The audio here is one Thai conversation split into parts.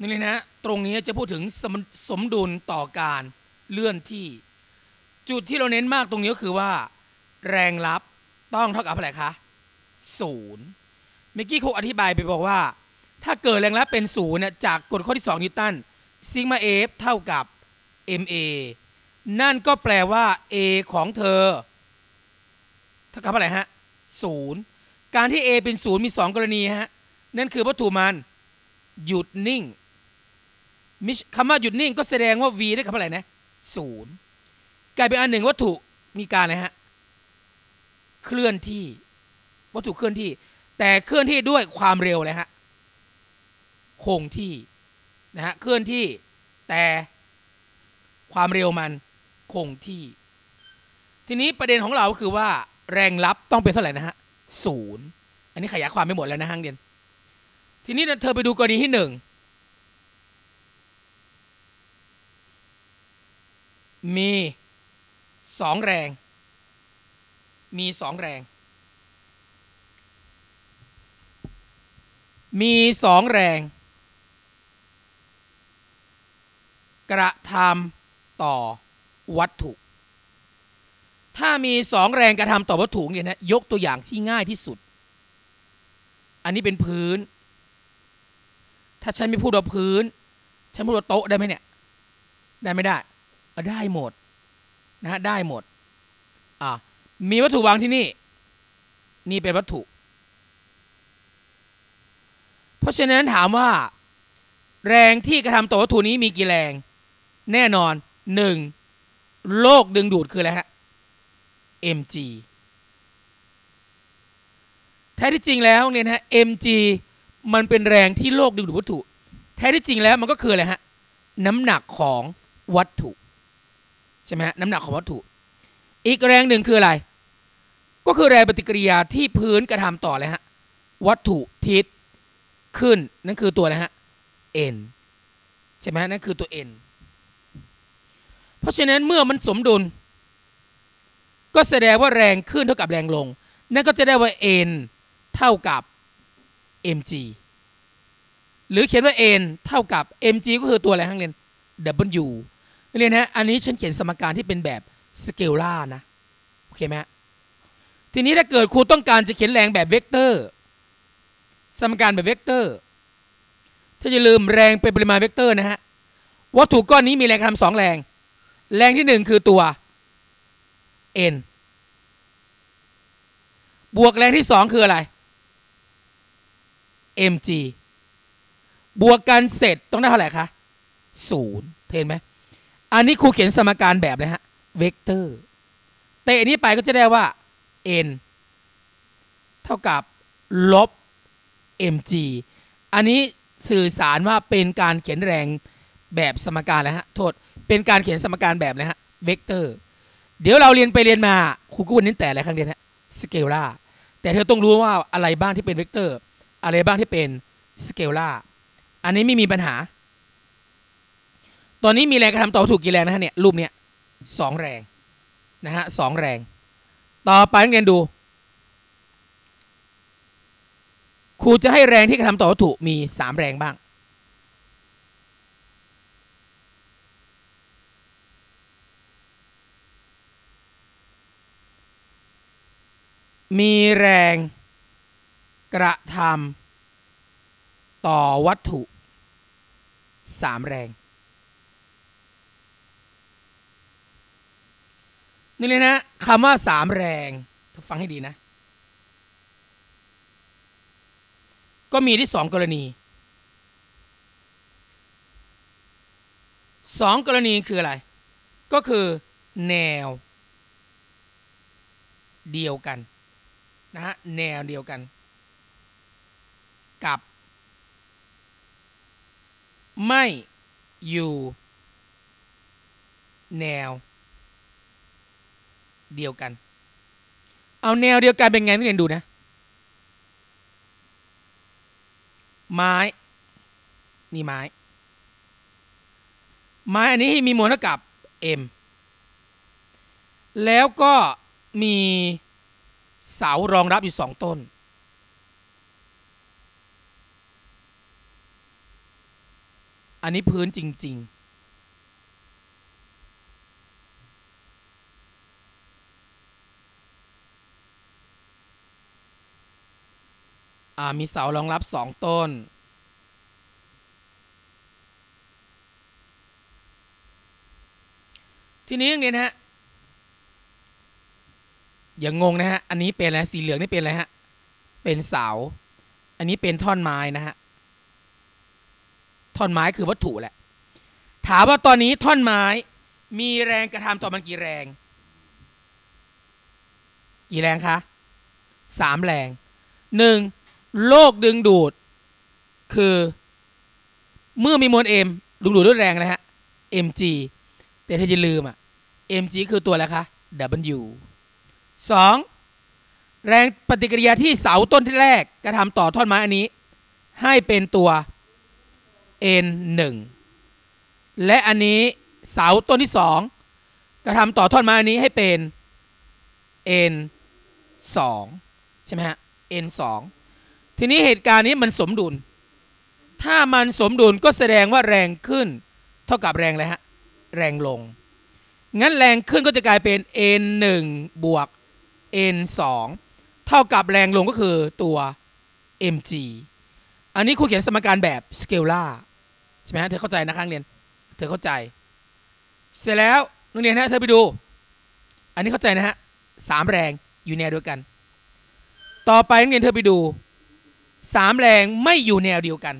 นี่เลยนะตรงนี้จะพูดถึงสมสมดุลต่อการเลื่อนที่ จุดที่เราเน้นมากตรงนี้ก็คือว่า แรงรับต้องเท่ากับอะไรคะศูนย์เมื่อกี้ครูอธิบายไปบอกว่า ถ้าเกิดแรงรับเป็นศูนย์เนี่ยจากกฎข้อที่ 2 นิวตันซิกมาเอฟเท่ากับ ma นั่นก็แปลว่า a ของเธอเท่ากับอะไรฮะศูนย์การที่ a เป็นศูนย์มี 2 กรณีฮะนั่นคือวัตถุมันหยุดนิ่ง มิคำว่าหยุดนิ่งก็แสดงว่า v ได้คำว่าอะไรนะศูนย์กลายเป็นอันหนึ่งวัตถุมีการอะไรฮะเคลื่อนที่ วัตถุเคลื่อนที่ แต่เคลื่อนที่ด้วยความเร็วเลยฮะคงที่นะฮะเคลื่อนที่แต่ความเร็วมันคงที่ ทีนี้ประเด็นของเราก็คือว่า แรงรับต้องเป็นเท่าไหร่นะฮะศูนย์อันนี้ขยายความไม่หมดแล้วนะฮังเดียนทีนี้เธอไปดูกรณีที่หนึ่ง มีสองแรง มีสองแรง มีสองแรง กระทำต่อวัตถุ ถ้ามีสองแรงกระทำต่อวัตถุเนี่ยนะยกตัวอย่างที่ง่ายที่สุด อันนี้เป็นพื้น ถ้าฉันไม่พูดว่าพื้น ฉันพูดว่าโต๊ะได้ไหมเนี่ย ได้ไม่ได้ ได้หมดนะฮะได้หมดอ่ามีวัตถุวางที่นี่ นี่เป็นวัตถุ เพราะฉะนั้นถามว่า แรงที่กระทำต่อวัตถุนี้มีกี่แรง แน่นอนหนึ่งโลกดึงดูดคืออะไรฮะ mg แท้ที่จริงแล้วเนี่ยนะฮะ mg มันเป็นแรงที่โลกดึงดูดวัตถุ แท้ที่จริงแล้วมันก็คืออะไรฮะ น้ำหนักของวัตถุ ใช่ไหมฮะน้ำหนักของวัตถุ อีกแรงหนึ่งคืออะไร ก็คือแรงปฏิกิริยาที่พื้นกระทำต่อเลยฮะวัตถุทิศขึ้นนั่นคือตัวอะไรฮะ n ใช่ไหมนั่นคือตัว n เพราะฉะนั้นเมื่อมันสมดุล ก็แสดงว่าแรงขึ้นเท่ากับแรงลง นั่นก็จะได้ว่า n เท่ากับ mg หรือเขียนว่า n เท่ากับ mg ก็คือตัวอะไรทั้งเรียน w เรียนฮะอันนี้ฉันเขียนสมการที่เป็นแบบสเกลล่านะโอเคไหมทีนี้ถ้าเกิดครูต้องการจะเขียนแรงแบบเวกเตอร์ สมการแบบเวกเตอร์ ถ้าอย่าลืมแรงเป็นปริมาณเวกเตอร์นะฮะวัตถุก้อนนี้มีแรงกระทำสองแรง แรงที่หนึ่งคือตัว n บวกแรงที่สองคืออะไร mg บวกกันเสร็จต้องได้เท่าไหร่คะศูนย์เห็นไหม อันนี้ครูเขียนสมการแบบเลยฮะเวกเตอร์เตะนี้ไปก็จะได้ว่า n เท่ากับลบ mg อันนี้สื่อสารว่าเป็นการเขียนแรงแบบสมการแล้วฮะโทษเป็นการเขียนสมการแบบเลยฮะเวกเตอร์เดี๋ยวเราเรียนไปเรียนมาครูก็วันนี้แต่อะไรครั้งเรียนฮะสเกลล่าแต่เธอต้องรู้ว่าอะไรบ้างที่เป็นเวกเตอร์อะไรบ้างที่เป็นสเกลล่าอันนี้ไม่มีปัญหา ตอนนี้มีแรงกระทำต่อวัตถุกี่แรงนะฮะเนี่ยรูปเนี้ยสองแรงนะฮะสองแรง ต่อไปนักเรียนดู ครูจะให้แรงที่กระทำต่อวัตถุมีสามแรงบ้าง มีแรงกระทำต่อวัตถุสามแรง นี่เลยนะคำว่าสามแรงฟังให้ดีนะ ก็มีที่สองกรณีสองกรณีคืออะไร ก็คือแนว เดียวกันนะฮะแนวเดียวกัน กับ ไม่อยู่ แนว เดียวกัน เอาแนวเดียวกันเป็นไงนักเรียนดูนะ ไม้ นี่ไม้ ไม้อันนี้มีมวลเท่ากับ m แล้วก็มีเสารองรับอยู่สองต้น อันนี้พื้นจริง ๆ มีเสารองรับสองต้น ทีนี้อย่างนี้นะฮะอย่างงงนะฮะ อันนี้เป็นอะไรสีเหลืองนี่เป็นอะไรฮะ เป็นเสา อันนี้เป็นท่อนไม้นะฮะ ท่อนไม้คือวัตถุแหละ ถามว่าตอนนี้ท่อนไม้มีแรงกระทำต่อมันกี่แรง กี่แรงคะสามแรงหนึ่ง โลกดึงดูด คือเมื่อมีมวล m ดึงดูดด้วยแรงอะฮะ mg แต่ถ้าจะลืมอะ mg คือตัวอะไรคะ w สองแรงปฏิกิริยาที่เสาต้นที่แรกกระทำต่อท่อนไม้อันนี้ ให้เป็นตัว n 1และอันนี้เสาต้นที่สองกระทำต่อท่อนไม้อันนี้ให้เป็น n 2ใช่ไหมฮะ n 2 ทีนี้เหตุการณ์นี้มันสมดุล ถ้ามันสมดุลก็แสดงว่าแรงขึ้น เท่ากับแรงอะไรฮะ แรงลง งั้นแรงขึ้นก็จะกลายเป็น n 1บวก n 2เท่ากับแรงลงก็คือตัว mg อันนี้ครูเขียนสมการแบบสเกลาใช่ไหมฮะ เธอเข้าใจนะครั้งเรียน เธอเข้าใจ เสร็จแล้วนักเรียนฮะ เธอไปดู อันนี้เข้าใจนะฮะสามแรงอยู่แนวเดียวกัน ต่อไปนักเรียนเธอไปดู สามแรงไม่อยู่แนวเดียวกัน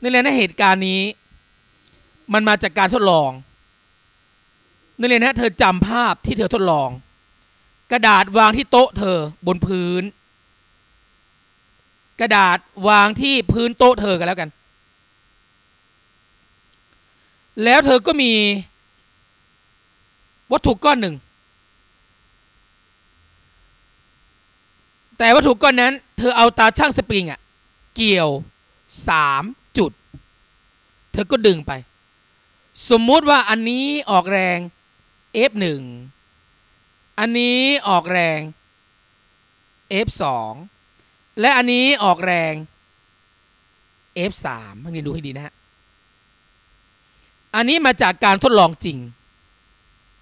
นักเรียนในเหตุการณ์นี้ มันมาจากการทดลองนักเรียนะเธอจำภาพที่เธอทดลอง กระดาษวางที่โต๊ะเธอบนพื้น กระดาษวางที่พื้นโต๊ะเธอกันแล้วกัน แล้วเธอก็มี วัตถุก้อนหนึ่ง แต่วัตถุก้อนนั้น เธอเอาตาช่างสปริงอะเกี่ยวสามจุด เธอก็ดึงไป สมมุติว่าอันนี้ออกแรง F1 อันนี้ออกแรง F2 และอันนี้ออกแรง F3 ท่านดูให้ดีนะฮะ อันนี้มาจากการทดลองจริง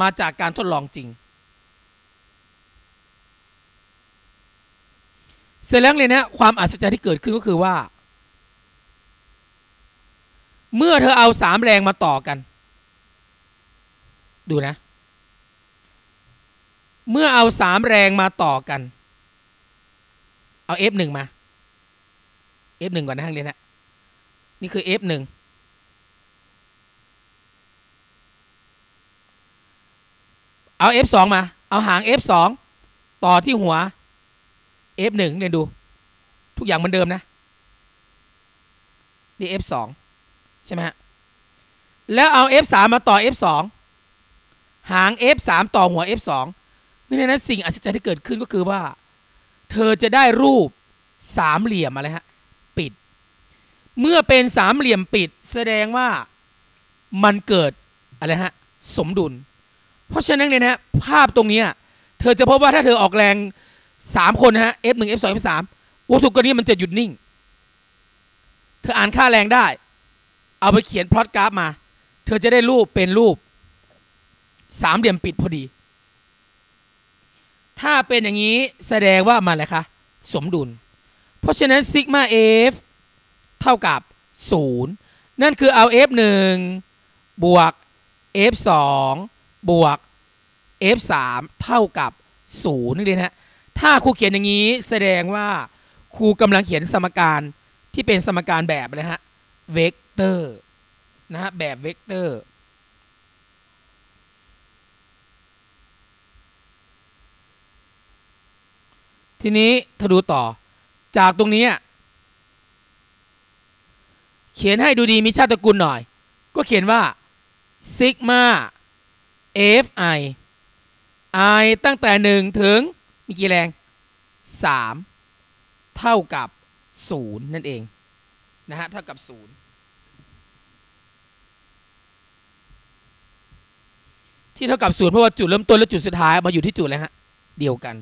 มาจากการทดลองจริง เสร็จแล้วเลยนะความอัศจรรย์ที่เกิดขึ้นก็คือว่า เมื่อเธอเอาสามแรงมาต่อกัน ดูนะ เมื่อเอาสามแรงมาต่อกัน เอา F1 มา F1 ก่อนนะทั้งเรียนนะนี่คือ F1 เอา F2 มา เอาหาง F2 ต่อที่หัว F1 เรียนดู ทุกอย่างเหมือนเดิมนะ นี่ F2 ใช่ไหมฮะ แล้วเอา F3 มาต่อ F2 หาง F3 ต่อหัว F2 นี่นะสิ่งอัศจรรย์ที่เกิดขึ้นก็คือว่า เธอจะได้รูปสามเหลี่ยมอะไรฮะ ปิด เมื่อเป็นสามเหลี่ยมปิด แสดงว่ามันเกิดอะไรฮะ สมดุล เพราะฉะนั้นเนี่ยนะภาพตรงนี้เธอจะพบว่าถ้าเธอออกแรง สามคนนะฮะ F1 F2 F3 วัตถุก้อนนี้มันจะหยุดนิ่ง เธออ่านค่าแรงได้ เอาไปเขียนพลอตกราฟมา เธอจะได้รูปเป็นรูปสามเหลี่ยมปิดพอดี ถ้าเป็นอย่างนี้แสดงว่ามันอะไรคะ สมดุล เพราะฉะนั้นซิกมา F เท่ากับ 0 นั่นคือเอา F1 บวก F2 บวก F3 เท่ากับ0นี่เลยนะฮะ ถ้าครูเขียนอย่างนี้แสดงว่าครูกำลังเขียนสมการที่เป็นสมการแบบอะไรฮะเวกเตอร์นะฮะแบบเวกเตอร์ทีนี้ถ้าดูต่อจากตรงนี้ เขียนให้ดูดีมีชาติตระกูลหน่อย ก็เขียนว่าซิกมา fi i ตั้งแต่หนึ่งถึง มีกี่แรง 3 เท่ากับ 0 นั่นเองนะฮะเท่ากับ 0 ที่เท่ากับ 0 เพราะว่าจุดเริ่มต้นและจุดสุดท้ายมาอยู่ที่จุดอะไรฮะเดียวกัน